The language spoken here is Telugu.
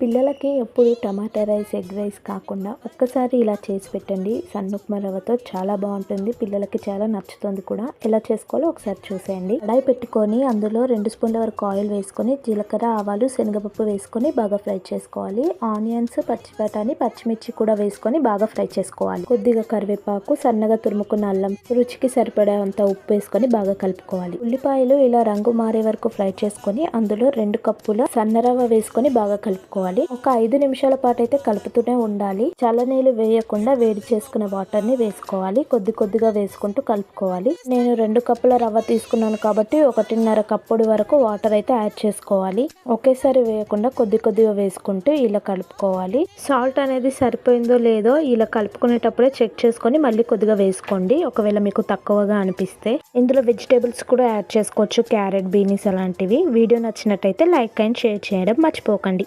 పిల్లలకి ఎప్పుడు టమాటా రైస్ ఎగ్ రైస్ కాకుండా ఒక్కసారి ఇలా చేసి పెట్టండి. సన్నుప్మా రవ్వతో చాలా బాగుంటుంది. పిల్లలకి చాలా నచ్చుతుంది కూడా. ఎలా చేసుకోవాలో ఒకసారి చూసేయండి. కడాయి పెట్టుకొని అందులో రెండు స్పూన్ల వరకు ఆయిల్ వేసుకొని జీలకర్ర ఆవాలు శనగపప్పు వేసుకొని బాగా ఫ్రై చేసుకోవాలి. ఆనియన్స్ పచ్చి బఠానీ పచ్చిమిర్చి కూడా వేసుకొని బాగా ఫ్రై చేసుకోవాలి. కొద్దిగా కరివేపాకు సన్నగా తురుముకున్న అల్లం రుచికి సరిపడే అంత ఉప్పు వేసుకొని బాగా కలుపుకోవాలి. ఉల్లిపాయలు ఇలా రంగు మారే వరకు ఫ్రై చేసుకొని అందులో రెండు కప్పుల సన్న రవ్వ వేసుకొని బాగా కలుపుకోవాలి. ఒక ఐదు నిమిషాల పాటు అయితే కలుపుతూనే ఉండాలి. చల్లనీళ్ళు వేయకుండా వేడి చేసుకునే వాటర్ని వేసుకోవాలి. కొద్ది కొద్దిగా వేసుకుంటూ కలుపుకోవాలి. నేను రెండు కప్పుల రవ్వ తీసుకున్నాను కాబట్టి ఒకటిన్నర కప్పుడు వరకు వాటర్ అయితే యాడ్ చేసుకోవాలి. ఒకేసారి వేయకుండా కొద్ది కొద్దిగా వేసుకుంటూ ఇలా కలుపుకోవాలి. సాల్ట్ అనేది సరిపోయిందో లేదో ఇలా కలుపుకునేటప్పుడే చెక్ చేసుకొని మళ్ళీ కొద్దిగా వేసుకోండి. ఒకవేళ మీకు తక్కువగా అనిపిస్తే. ఇందులో వెజిటేబుల్స్ కూడా యాడ్ చేసుకోవచ్చు. క్యారెట్ బీనీస్ అలాంటివి. వీడియో నచ్చినట్టయితే లైక్ అండ్ షేర్ చేయడం మర్చిపోకండి.